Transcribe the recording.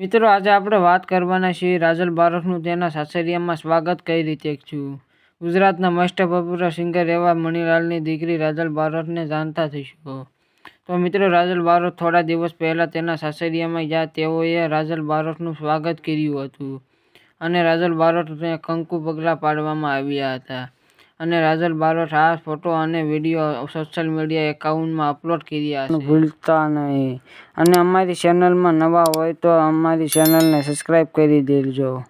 મિત્રો, આજે આપણે વાત કરવાના છીએ રાજલ બારોટનું તેના સાસરિયામાં સ્વાગત કઈ રીતે થયું ગુજરાતના મસ્ટ પોપ્યુલર સિંગર એવા મણિલાલની દીકરી રાજલ બારોટને જાણતા થઈશું. તો મિત્રો, રાજલ બારોટ થોડા દિવસ પહેલાં તેના સાસરિયામાં જ્યાં તેઓએ રાજલ બારોટનું સ્વાગત કર્યું હતું અને રાજલ બારોટને કંકુ પગલાં પાડવામાં આવ્યા હતા. અને રાજલ બારોટ આ ફોટો અને વીડિયો સોશિયલ મીડિયા એકાઉન્ટમાં અપલોડ કર્યા છે. ભૂલતા નહીં. અને અમારી ચેનલમાં નવા હોય તો અમારી ચેનલને સબસ્ક્રાઈબ કરી દેજો.